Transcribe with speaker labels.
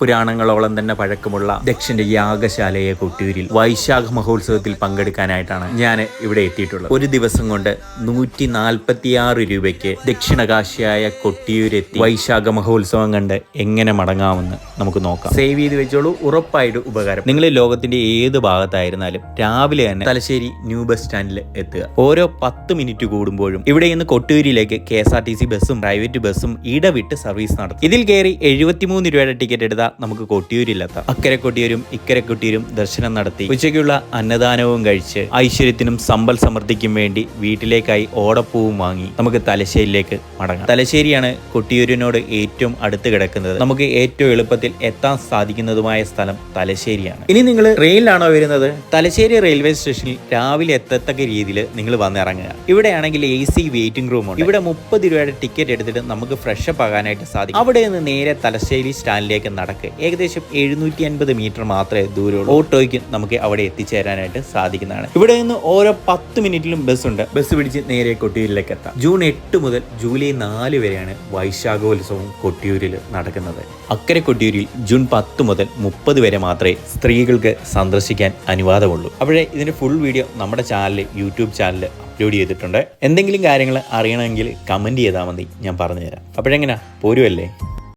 Speaker 1: പുരാണങ്ങളോളം തന്നെ പഴക്കമുള്ള ദക്ഷിന്റെ യാഗശാലയെ കൊട്ടിയൂരിൽ വൈശാഖ മഹോത്സവത്തിൽ പങ്കെടുക്കാനായിട്ടാണ് ഞാൻ ഇവിടെ എത്തിയിട്ടുള്ളത്. ഒരു ദിവസം കൊണ്ട് നൂറ്റി നാൽപ്പത്തിയാറ് രൂപയ്ക്ക് ദക്ഷിണകാശിയായ കൊട്ടിയൂരെത്തി വൈശാഖ മഹോത്സവം കണ്ട് എങ്ങനെ മടങ്ങാമെന്ന് നമുക്ക് നോക്കാം. സേവ് ചെയ്ത് വെച്ചോളൂ. ഉറപ്പായിട്ട് ഉപകാരം. നിങ്ങൾ ലോകത്തിന്റെ ഏത് ഭാഗത്തായിരുന്നാലും രാവിലെ തന്നെ തലശ്ശേരി ന്യൂ ബസ് സ്റ്റാൻഡിൽ എത്തുക. ഓരോ പത്ത് മിനിറ്റ് കൂടുമ്പോഴും ഇവിടെ നിന്ന് കൊട്ടിയൂരിലേക്ക് K S R T C ബസ്സും പ്രൈവറ്റ് ബസ്സും ഇടവിട്ട് സർവീസ് നടത്തും. ഇതിൽ കയറി എഴുപത്തിമൂന്ന് രൂപയുടെ ടിക്കറ്റ് എടുത്താൽ നമുക്ക് കൊട്ടിയൂരിലെത്താം. അക്കരെ കൊട്ടിയൂരും ഇക്കരെ കൊട്ടിയൂരും ദർശനം നടത്തി. ഉച്ചയ്ക്കുള്ള അന്നദാനവും കഴിച്ച് ഐശ്വര്യത്തിനും സമ്പൽ സമൃദ്ധിക്കും വേണ്ടി വീട്ടിലേക്കായി ഓടപ്പൂവും വാങ്ങി നമുക്ക് തലശ്ശേരിയിലേക്ക് മടങ്ങാം. തലശ്ശേരിയാണ് കൊട്ടിയൂരിനോട് ഏറ്റവും അടുത്ത് കിടക്കുന്നത്. നമുക്ക് ഏറ്റവും എളുപ്പത്തിൽ എത്താൻ സാധിക്കുന്നതുമായ സ്ഥലം തലശ്ശേരിയാണ്. ഇനി നിങ്ങൾ ട്രെയിനിലാണോ വരുന്നത്? തലശ്ശേരി റെയിൽവേ സ്റ്റേഷനിൽ രാവിലെ എത്തത്തക്ക രീതിയിൽ നിങ്ങൾ വന്നിറങ്ങുക ഇവിടെയാണെങ്കിൽ എ സി വെയിറ്റിംഗ് റൂം ഉണ്ട്. ഇവിടെ മുപ്പത് രൂപയുടെ ടിക്കറ്റ് എടുത്തിട്ട് നമുക്ക് ഫ്രഷ് അപ്പ് ആകാനായിട്ട് സാധിക്കും. അവിടെ നിന്ന് നേരെ തലശ്ശേരി സ്റ്റാൻഡിലേക്ക് നടക്ക്. ഏകദേശം എഴുന്നൂറ്റി അൻപത് മീറ്റർ മാത്രമേ ദൂരമുള്ളൂ. ഓട്ടോയ്ക്ക് നമുക്ക് അവിടെ എത്തിച്ചേരാനായിട്ട് സാധിക്കുന്നതാണ്. ഇവിടെ നിന്ന് ഓരോ പത്ത് മിനിറ്റിലും ബസ് ഉണ്ട് ബസ് പിടിച്ച് നേരെ കൊട്ടിയൂരിലേക്ക് എത്താം. ജൂൺ എട്ട് മുതൽ ജൂലൈ നാല് വരെയാണ് വൈശാഖോത്സവം കൊട്ടിയൂരിൽ നടക്കുന്നത്. അക്കരെ കൊട്ടിയൂരിൽ ജൂൺ പത്ത് മുതൽ മുപ്പത് വരെ മാത്രമേ സ്ത്രീകൾക്ക് സന്ദർശിക്കാൻ അനുവാദമുള്ളൂ. അവിടെ ഇതിന്റെ ഫുൾ വീഡിയോ നമ്മുടെ ചാനലിൽ യൂട്യൂബ് ചാനലിൽ അപ്ലോഡ് ചെയ്തിട്ടുണ്ട്. എന്തെങ്കിലും കാര്യങ്ങൾ അറിയണമെങ്കിൽ കമന്റ് ചെയ്താൽ മതി. ഞാൻ പറഞ്ഞുതരാം. അപ്പോഴെങ്ങനെ പോരുമല്ലേ